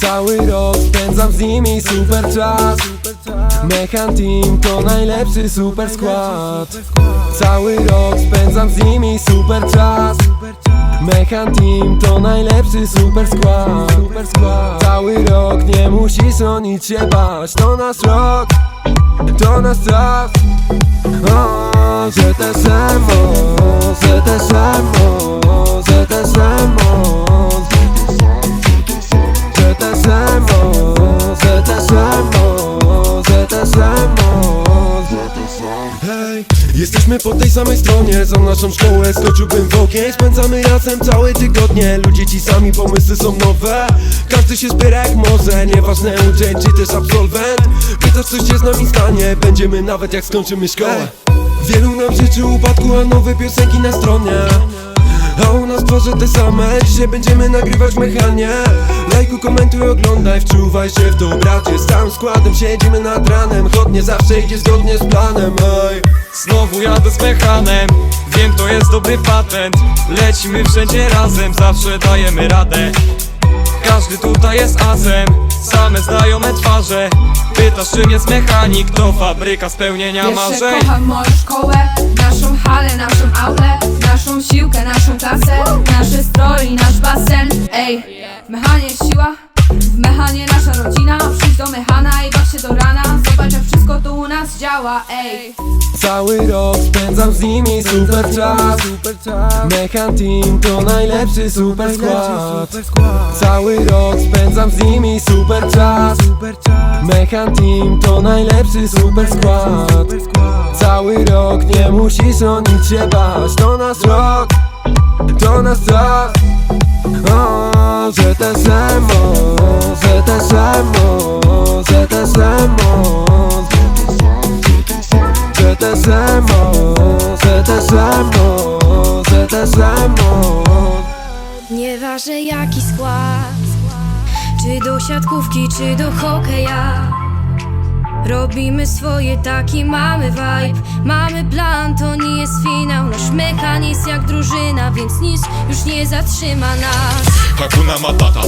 Cały rok spędzam z nimi super czas. Mechan Team to najlepszy super skład. Cały rok spędzam z nimi super czas. Mechan Team to najlepszy super skład. Cały rok nie musisz o nic się bać. To nasz rok, to nasz czas. O, że też emoc, że też emoc, po tej samej stronie Za naszą szkołę skoczyłbym w ogień. Spędzamy razem całe tygodnie Ludzie ci sami, pomysły są nowe. Każdy się zbiera jak może Nieważne uczeń czy też absolwent. Pytasz coś się z nami stanie Będziemy nawet jak skończymy szkołę. Wielu nam życzy upadku, a nowe piosenki na stronie. A u nas twarze te same Dzisiaj będziemy nagrywać mechanie Lajku, komentuj, oglądaj Wczuwaj się w to bracie Z całym składem siedzimy nad ranem Chodnie zawsze idzie zgodnie z planem Ej. Znowu jadę z mechanem Wiem to jest dobry patent. Lecimy wszędzie razem Zawsze dajemy radę. Każdy tutaj jest azem Same znajome twarze. Pytasz czym jest mechanik To fabryka spełnienia Jeszcze marzeń. kocham moją szkołę, naszą halę, naszą aulę Naszą siłkę, naszą klasę, nasze stroje nasz basen. Ej, mechanie siła, w mechanie nasza rodzina Przyjdź do mechana i baw się do rana. Zobacz jak wszystko tu u nas działa, ej. Cały rok spędzam z nimi super czas. Mechan Team to najlepszy super skład. Cały rok spędzam z nimi super czas. Mechan Team to najlepszy super skład. Cały rok nie musisz o nic się bać. To nasz rok, to nasz czas o, że też emoc, że też emoc, że też emoc że też emoc, że emoc Nieważne jaki skład Czy do siatkówki, czy do hokeja. Robimy swoje, taki mamy vibe. Mamy plan, to nie jest Nasz mechanizm jak drużyna Więc nic już nie zatrzyma nas. Hakuna Matata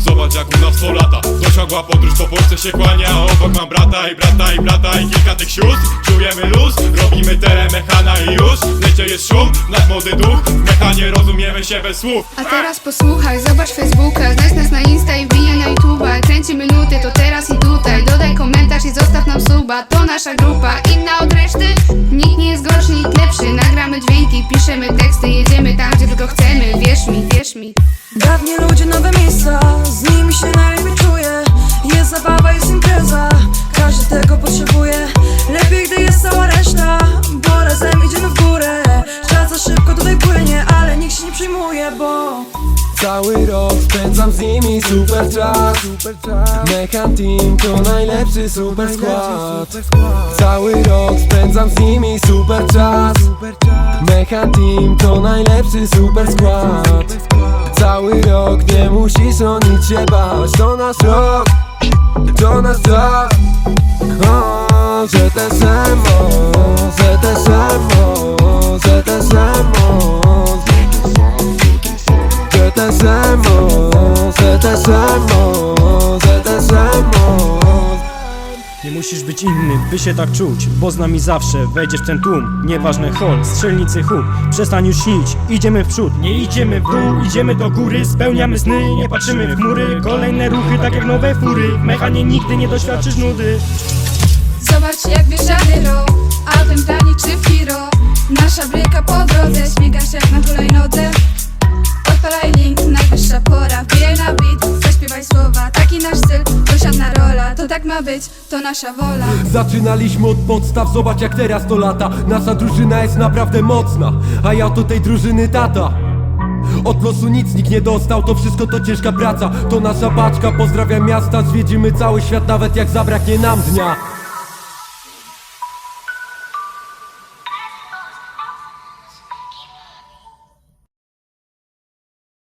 Zobacz jak u nas to lata. Dosiadła podróż po Polsce się kłania. Obok mam brata i brata i brata i kilka tych sióstr. Czujemy luz, robimy telemechana i już. W necie jest szum, nasz młody duch. W mechanie rozumiemy się bez słów. A teraz posłuchaj, zobacz Facebooka Znajdź nas na Insta i wbijaj na YouTube'a. Kręcimy nuty, to teraz i tutaj. Dodaj komentarz i zostaw nam suba. To nasza grupa, inna od piszemy teksty Jedziemy tam, gdzie tylko chcemy. Wierz mi, wierz mi. Dawni ludzie, nowe miejsca, z nimi się najlepiej czuję. Jest zabawa, jest impreza, każdy tego potrzebuje. Lepiej, gdy jest cała reszta, bo razem idziemy w górę. Czas za szybko tutaj płynie, ale nikt się nie przejmuje, bo Cały rok spędzam z nimi super czas. Mechan Team to najlepszy super skład. Cały rok spędzam z nimi super czas Mechan Team to najlepszy super skład. Cały rok nie musisz o nic się bać. To nasz rok, to nasz czas o, że też emoc, że też Nie musisz być inny, by się tak czuć Bo z nami zawsze wejdziesz w ten tłum. Nieważne hol, strzelnicy huk Przestań już śnić, idziemy w przód Nie idziemy w dół, idziemy do góry. Spełniamy sny, nie patrzymy w chmury. Kolejne ruchy, tak jak nowe fury. W mechanie nigdy nie doświadczysz nudy. Zobacz jak wieszany rok, autem tanik szybki rok. Nasza bryka po drodze, śmigasz jak na hulajnodze. Odpalaj link, najwyższa pora, wbijaj na To tak ma być, to nasza wola. Zaczynaliśmy od podstaw, zobacz jak teraz to lata. Nasza drużyna jest naprawdę mocna, a ja to tej drużyny tata. Od losu nic nikt nie dostał, to wszystko to ciężka praca. To nasza paczka, pozdrawiam miasta, zwiedzimy cały świat nawet jak zabraknie nam dnia